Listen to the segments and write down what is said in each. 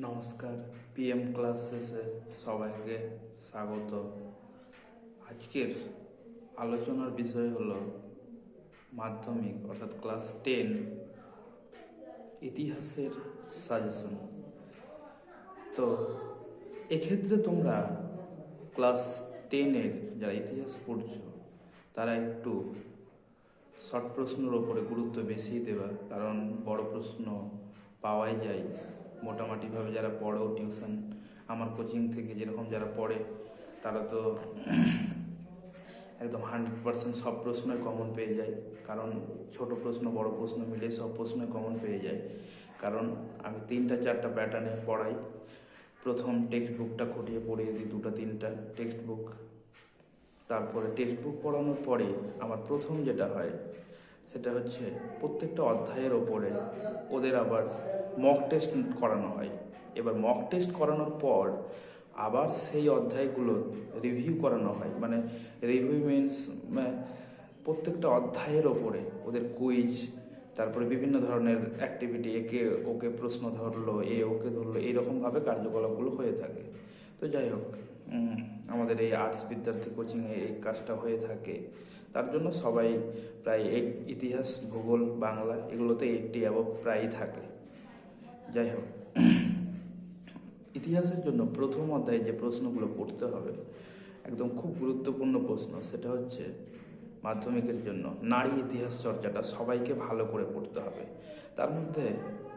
নমস্কার পিএম ক্লাসেসে সবাইকে স্বাগত। আজকের আলোচনার বিষয় হলো মাধ্যমিক, অর্থাৎ ক্লাস টেন ইতিহাসের সাজেশন তো এক্ষেত্রে তোমরা ক্লাস টেনের যারা ইতিহাস পড়ছো, তারা একটু শর্ট প্রশ্নের ওপরে গুরুত্ব বেশি দেওয়া কারণ বড় প্রশ্ন পাওয়াই যায়। মোটামুটিভাবে যারা পড়েও টিউশন আমার কোচিং থেকে যেরকম যারা পড়ে, তারা তো একদম হান্ড্রেড পার্সেন্ট সব প্রশ্নই কমন পেয়ে যায়। কারণ ছোট প্রশ্ন, বড় প্রশ্ন মিলে সব প্রশ্নই কমন পেয়ে যায়। কারণ আমি তিনটা, চারটা প্যাটার্নে পড়াই। প্রথম টেক্সট বুকটা খুঁটিয়ে পড়িয়ে দিই দুটো, তিনটা টেক্সট বুক তারপরে টেক্সট বুক পড়ানোর পরে আমার প্রথম যেটা হয় সেটা হচ্ছে প্রত্যেকটা অধ্যায়ের ওপরে ওদের আবার মক টেস্ট করানো হয়। এবার মক টেস্ট করানোর পর আবার সেই অধ্যায়গুলো রিভিউ করানো হয়। মানে রিভিউ মিনস প্রত্যেকটা অধ্যায়ের ওপরে ওদের কুইজ তারপরে বিভিন্ন ধরনের অ্যাক্টিভিটি একে ওকে প্রশ্ন ধরলো, এ ওকে ধরলো এইরকমভাবে কার্যকলাপগুলো হয়ে থাকে। তো যাই হোক আমাদের এই আর্টস বিদ্যার্থী কোচিংয়ে এই কাজটা হয়ে থাকে। তার জন্য সবাই প্রায় এই ইতিহাস, ভূগোল, বাংলা এগুলোতে এইটটি অ্যাবভ প্রায়ই থাকে। যাই হোক, ইতিহাসের জন্য প্রথম অধ্যায়ে যে প্রশ্নগুলো পড়তে হবে, একদম খুব গুরুত্বপূর্ণ প্রশ্ন, সেটা হচ্ছে মাধ্যমিকের জন্য নারী ইতিহাস চর্চাটা সবাইকে ভালো করে পড়তে হবে। তার মধ্যে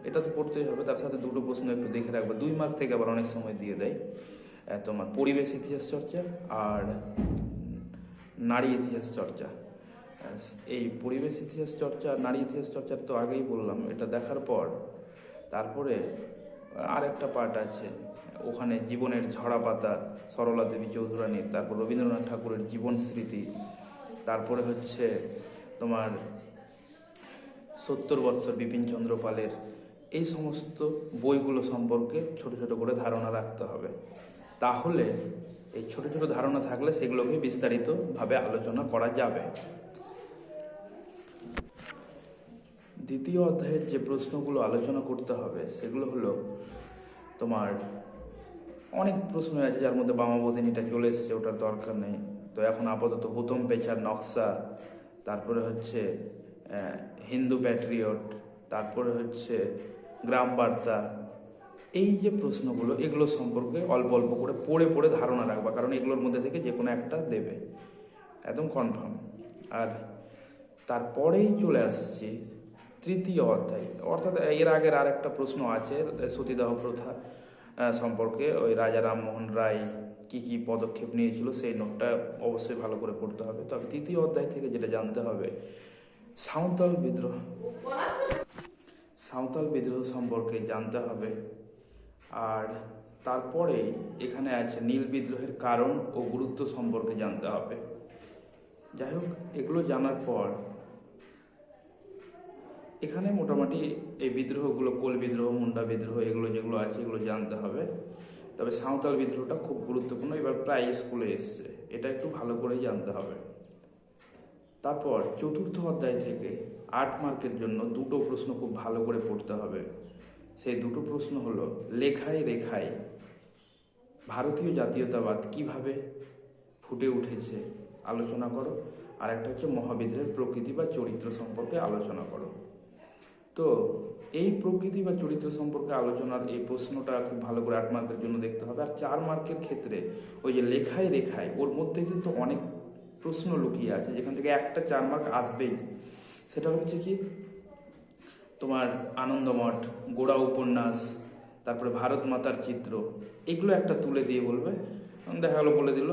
এটা তো পড়তেই হবে, তার সাথে দুটো প্রশ্ন একটু দেখে রাখবে। দুই মার্ক থেকে আবার অনেক সময় দিয়ে দেয়। তোমার পরিবেশ ইতিহাস চর্চা আর নারী ইতিহাস চর্চা। এই পরিবেশ ইতিহাস চর্চা, নারী ইতিহাস চর্চার তো আগেই বললাম, এটা দেখার পর তারপরে আর একটা পার্ট আছে, ওখানে জীবনের ঝরা পাতা সরলা দেবী চৌধুরানীর, তারপর রবীন্দ্রনাথ ঠাকুরের জীবন স্মৃতি, তারপরে হচ্ছে তোমার সত্তর বৎসর বিপিন চন্দ্র পালের এই সমস্ত বইগুলো সম্পর্কে ছোট ছোট করে ধারণা রাখতে হবে। তাহলে এই ছোট ছোট ধারণা থাকলে সেগুলোকে বিস্তারিতভাবে আলোচনা করা যাবে। দ্বিতীয় অধ্যায়ের যে প্রশ্নগুলো আলোচনা করতে হবে, সেগুলো হলো তোমার অনেক প্রশ্ন আছে যার মধ্যে বামাবোধিনীটা চলে এসছে, ওটার দরকার নেই। তো এখন আপাতত হুতম পেছার নকশা, তারপরে হচ্ছে হিন্দু প্যাট্রিয়ট, তারপরে হচ্ছে গ্রাম বার্তা এই যে প্রশ্নগুলো, এগুলো সম্পর্কে অল্প অল্প করে পড়ে পড়ে ধারণা রাখবা, কারণ এগুলোর মধ্যে থেকে যে কোনো একটা দেবে। একদম কনফার্ম আর তারপরেই চলে আসছি তৃতীয় অধ্যায়। অর্থাৎ এর আগের আর একটা প্রশ্ন আছে, সতীদাহ প্রথা সম্পর্কে ওই রাজা রামমোহন রায় কী কী পদক্ষেপ নিয়েছিল, সেই নোটটা অবশ্যই ভালো করে পড়তে হবে। তবে তৃতীয় অধ্যায় থেকে যেটা জানতে হবে, সাঁওতাল বিদ্রোহ সাঁওতাল বিদ্রোহ সম্পর্কে জানতে হবে। আর তারপরে এখানে আছে নীল বিদ্রোহের কারণ ও গুরুত্ব সম্পর্কে জানতে হবে। যাই হোক, এগুলো জানার পর এখানে মোটামুটি এই বিদ্রোহগুলো, কোল বিদ্রোহ, মুন্ডা বিদ্রোহ, এগুলো যেগুলো আছে এগুলো জানতে হবে। তবে সাঁওতাল বিদ্রোহটা খুব গুরুত্বপূর্ণ, এবার প্রায় স্কুলে এসছে। এটা একটু ভালো করেই জানতে হবে। তারপর চতুর্থ অধ্যায় থেকে আট মার্কের জন্য দুটো প্রশ্ন খুব ভালো করে পড়তে হবে। সেই দুটো প্রশ্ন হলো, লেখায় রেখায় ভারতীয় জাতীয়তাবাদ কীভাবে ফুটে উঠেছে আলোচনা করো। আর একটা হচ্ছে মহাবিদ্রের প্রকৃতি বা চরিত্র সম্পর্কে আলোচনা করো। তো এই প্রকৃতি বা চরিত্র সম্পর্কে আলোচনার এই প্রশ্নটা খুব ভালো করে আট মার্কের জন্য দেখতে হবে। আর চার মার্কের ক্ষেত্রে ওই যে লেখায় রেখায়, ওর মধ্যে কিন্তু অনেক প্রশ্ন লুকিয়ে আছে। যেখান থেকে একটা চার মার্ক আসবেই। সেটা হচ্ছে কি তোমার আনন্দমঠ, গোড়া উপন্যাস, তারপরে ভারত মাতার চিত্র, এগুলো একটা তুলে দিয়ে বলবে। দেখা গেলো বলে দিল।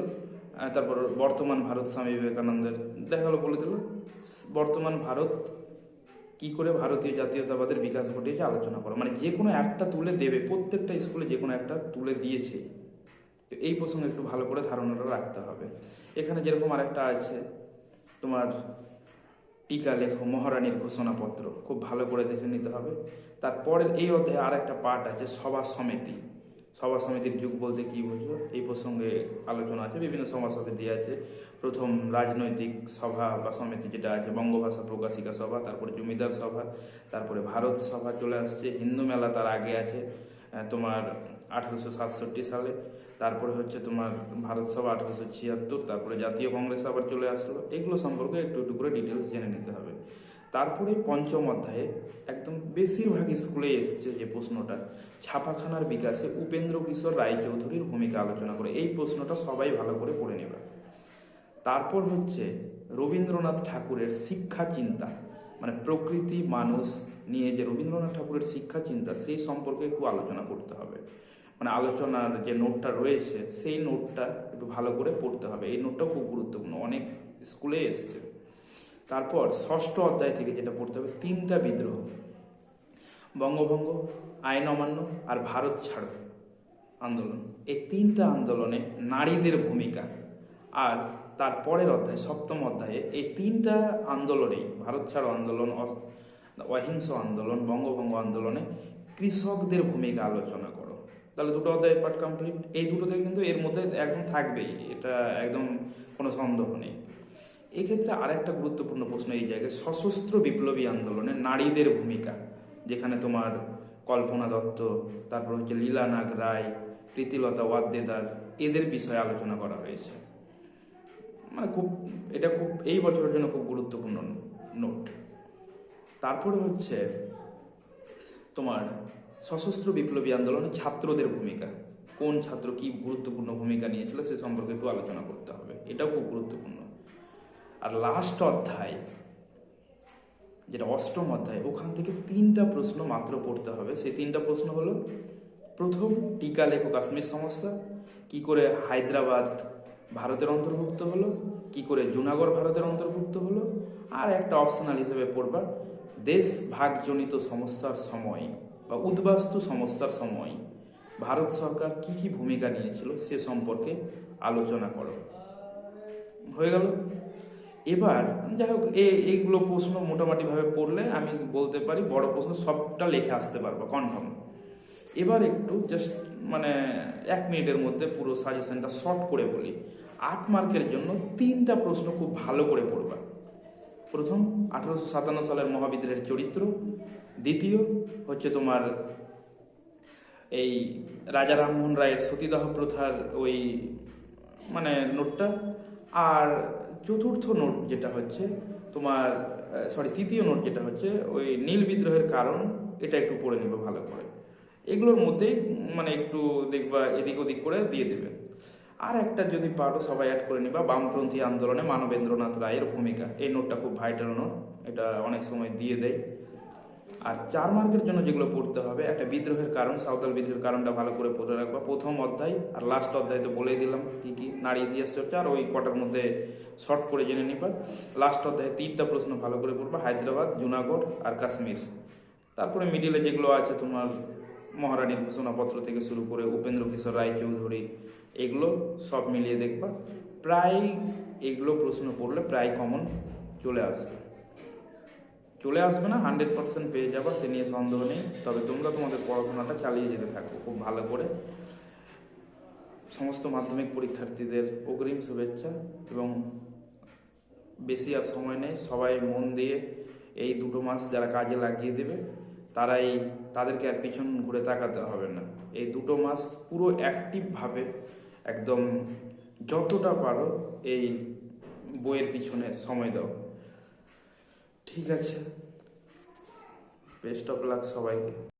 তারপর বর্তমান ভারত স্বামী বিবেকানন্দের দেখা গেলো বলে দিল। বর্তমান ভারত কি করে ভারতীয় জাতীয়তাবাদের বিকাশ ঘটিয়েছে আলোচনা করা। মানে যে কোনো একটা তুলে দেবে, প্রত্যেকটা স্কুলে যে কোনো একটা তুলে দিয়েছে। তো এই প্রসঙ্গে একটু ভালো করে ধারণাটা রাখতে হবে। এখানে যেরকম আরেকটা আছে, তোমার টিকা লেখো মহারানীর ঘোষণাপত্র। খুব ভালো করে দেখে নিতে হবে। তারপরের এই অধ্যায়ে আর একটা পার্ট আছে, সভা সমিতি। সভা সমিতির যুগ বলতে কি বুঝো এই প্রসঙ্গে আলোচনা আছে, বিভিন্ন সভা সমিতি আছে। প্রথম রাজনৈতিক সভা বা সমিতি যেটা আছে, বঙ্গভাষা প্রকাশিকা সভা, তারপরে জমিদার সভা, তারপরে ভারত সভা চলে আসছে। হিন্দু মেলা তার আগে আছে তোমার আঠারোশো সাতষট্টি সালে। তারপরে হচ্ছে তোমার ভারত সভা আঠারোশো ছিয়াত্তর, তারপরে জাতীয় কংগ্রেস আবার চলে আসলো। এগুলো সম্পর্কে একটু একটু করে ডিটেলস জেনে নিতে হবে। তারপরে পঞ্চম অধ্যায়ে একদম বেশিরভাগ স্কুলে এসছে যে প্রশ্নটা, ছাপাখানার বিকাশে উপেন্দ্র কিশোর রায়চৌধুরীর ভূমিকা আলোচনা করে। এই প্রশ্নটা সবাই ভালো করে পড়ে নেবে। তারপর হচ্ছে রবীন্দ্রনাথ ঠাকুরের শিক্ষা চিন্তা মানে প্রকৃতি, মানুষ নিয়ে যে রবীন্দ্রনাথ ঠাকুরের শিক্ষা চিন্তা, সেই সম্পর্কে একটু আলোচনা করতে হবে। মানে আলোচনার যে নোটটা রয়েছে, সেই নোটটা একটু ভালো করে পড়তে হবে। এই নোটটা খুব গুরুত্বপূর্ণ। অনেক স্কুলে এসছে। তারপর ষষ্ঠ অধ্যায় থেকে যেটা পড়তে হবে, তিনটা বিদ্রোহ। বঙ্গভঙ্গ, আইন অমান্য আর ভারত ছাড়ো আন্দোলন। এই তিনটা আন্দোলনে নারীদের ভূমিকা। আর তার পরের অধ্যায়, সপ্তম অধ্যায়ে, এই তিনটা আন্দোলনেই, ভারত ছাড়ো আন্দোলন অহিংস আন্দোলন, বঙ্গভঙ্গ আন্দোলনে কৃষকদের ভূমিকা আলোচনা করো। তাহলে দুটো অধ্যায় পার্ট কমপ্লিট এই দুটোতে কিন্তু এর মধ্যে একদম থাকবেই, এটা একদম কোনো সন্দেহ নেই। এক্ষেত্রে আরেকটা গুরুত্বপূর্ণ প্রশ্ন এই জায়গায়, সশস্ত্র বিপ্লবী আন্দোলনে নারীদের ভূমিকা, যেখানে তোমার কল্পনা দত্ত, তারপর হচ্ছে লীলা নাগ রায়, প্রীতিলতা ওয়াদ্দেদার, এদের বিষয়ে আলোচনা করা হয়েছে। মানে খুব, এটা খুব, এই বছরের জন্য খুব গুরুত্বপূর্ণ নোট। তারপরে হচ্ছে তোমার সশস্ত্র বিপ্লবী আন্দোলনে ছাত্রদের ভূমিকা। কোন ছাত্র কি গুরুত্বপূর্ণ ভূমিকা নিয়েছিল সে সম্পর্কে একটু আলোচনা করতে হবে। এটাও খুব গুরুত্বপূর্ণ। আর লাস্ট অধ্যায়, যেটা অষ্টম অধ্যায়, ওখান থেকে তিনটা প্রশ্ন মাত্র পড়তে হবে। সেই তিনটা প্রশ্ন হলো, প্রথম, টিকা লেখো কাশ্মীর সমস্যা। কি করে হায়দ্রাবাদ ভারতের অন্তর্ভুক্ত হলো? কি করে জুনাগড় ভারতের অন্তর্ভুক্ত হলো? আর একটা অপশনাল হিসেবে পড়বা দেশ ভাগজনিত সমস্যার সময়। বা উদ্বাস্তু সমস্যার সময় ভারত সরকার কি কি ভূমিকা নিয়েছিল সে সম্পর্কে আলোচনা করো। হয়ে গেল? এবার, যাই হোক এইগুলো প্রশ্ন মোটামুটিভাবে পড়লে আমি বলতে পারি বড় প্রশ্ন সবটা লিখে আসতে পারব কনফার্ম এবার একটু জাস্ট মানে এক মিনিটের মধ্যে পুরো সাজেশনটা শর্ট করে বলি। আট মার্কের জন্য তিনটা প্রশ্ন খুব ভালো করে পড়বা। প্রথম, আঠারোশো সাতান্ন সালের মহাবিদ্যালয়ের চরিত্র দ্বিতীয় হচ্ছে তোমার এই রাজা রামমোহন রায়ের সতীদাহ প্রথার ওই মানে নোটটা। আর চতুর্থ নোট যেটা হচ্ছে তোমার সরি তৃতীয় নোট যেটা হচ্ছে ওই নীল বিদ্রোহের কারণ, এটা একটু পড়ে নেবে ভালো করে। এগুলোর মধ্যেই মানে একটু দেখবা এদিক ওদিক করে দিয়ে দেবে। আর একটা যদি পারো সবাই অ্যাড করে নিবা, বামপন্থী আন্দোলনে মানবেন্দ্রনাথ রায়ের ভূমিকা। এই নোটটা খুব ভাইটাল নোট, এটা অনেক সময় দিয়ে দেয়। আর চার মার্কের জন্য যেগুলো পড়তে হবে, একটা বিদ্রোহের কারণ, সাঁওতাল বিদ্রোহের কারণটা ভালো করে পড়ে রাখবা। প্রথম অধ্যায় আর লাস্ট অধ্যায় তো বলেই দিলাম কি কি নারী ইতিহাস চর্চা আর ওই কটার মধ্যে শর্ট করে জেনে নিবা। লাস্ট অধ্যায়ে তিনটা প্রশ্ন ভালো করে পড়বা, হায়দ্রাবাদ, জুনাগড় আর কাশ্মীর। তারপরে মিডিলে যেগুলো আছে তোমার মহারানীর ঘোষণাপত্র থেকে শুরু করে উপেন্দ্র কিশোর রায়চৌধুরী এগুলো সব মিলিয়ে দেখবা। প্রায় এগুলো প্রশ্ন পড়লে প্রায় কমন চলে আসবে। চলে আসবে না হান্ড্রেড পার্সেন্ট পেয়ে যাবা, সে নিয়ে সন্দেহ নেই। তবে তোমরা তোমাদের পড়াশোনাটা চালিয়ে যেতে থাকো, খুব ভালো করে। সমস্ত মাধ্যমিক পরীক্ষার্থীদের অগ্রিম শুভেচ্ছা এবং বেশি আর সময় নেই। সবাই মন দিয়ে এই দুটো মাস যারা কাজে লাগিয়ে দেবে, তারাই, তাদেরকে আর পিছন ঘুরে তাকাতে হবে না। এই দুটো মাস পুরো অ্যাক্টিভভাবে একদম যতটা পারো এই বইয়ের পিছনে সময় দাও। ঠিক আছে। বেস্ট অফ লাক সবাইকে।